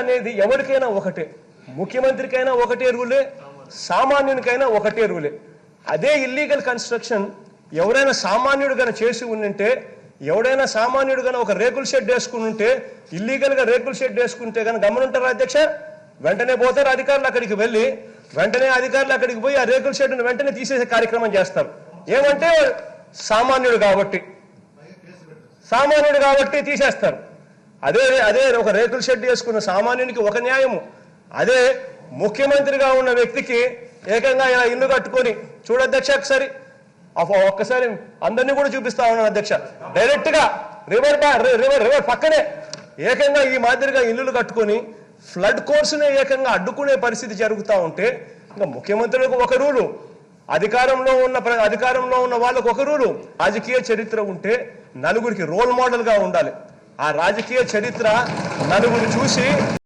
అనేది ఎవరికైనా ఒకటే. ముఖ్యమంత్రికైనా ఒకటే రూలే సామాన్యునికైనా ఒకటే రూలే. అదే ఇల్లీగల్ కన్స్ట్రక్షన్ ఎవరైనా సామాన్యుడు కనుక చేసి ఉండింటే ఎవడైనా సామాన్యుడు కనుక ఒక రేకుల షెడ్ వేసుకుని ఉంటే ఇల్లీగల్గా రేకుల షెడ్ వేసుకుంటే కనుక గమనుంటారా అధ్యక్ష? వెంటనే పోతారు అధికారులు అక్కడికి వెళ్ళి వెంటనే అధికారులు అక్కడికి పోయి ఆ రేకుల షెడ్ను వెంటనే తీసేసే కార్యక్రమం చేస్తారు. ఏమంటే సామాన్యుడు కాబట్టి. సామాన్యుడు కాబట్టి తీసేస్తారు. అదే అదే ఒక రేకుల షెడ్ వేసుకున్న సామాన్యునికి ఒక న్యాయము. అదే ముఖ్యమంత్రిగా ఉన్న వ్యక్తికి ఏకంగా ఇలా ఇల్లు కట్టుకొని చూడధ్యక్ష ఒకసారి అఫ- ఒక్కసారి అందరినీ కూడా చూపిస్తా ఉన్నాను అధ్యక్ష. డైరెక్ట్గా రివర్ రివర్ రివర్ పక్కనే ఏకంగా ఈ మాదిరిగా ఇల్లులు కట్టుకొని ఫ్లడ్ కోర్సునే ఏకంగా అడ్డుకునే పరిస్థితి జరుగుతూ ఉంటే ఇంకా ముఖ్యమంత్రులకు ఒక రూలు. అధికారంలో ఉన్న అధికారంలో ఉన్న వాళ్ళకు ఒక రూలు. రాజకీయ చరిత్ర ఉంటే నలుగురికి రోల్ మోడల్గా ఉండాలి. ఆ రాజకీయ చరిత్ర నలుగురు చూసి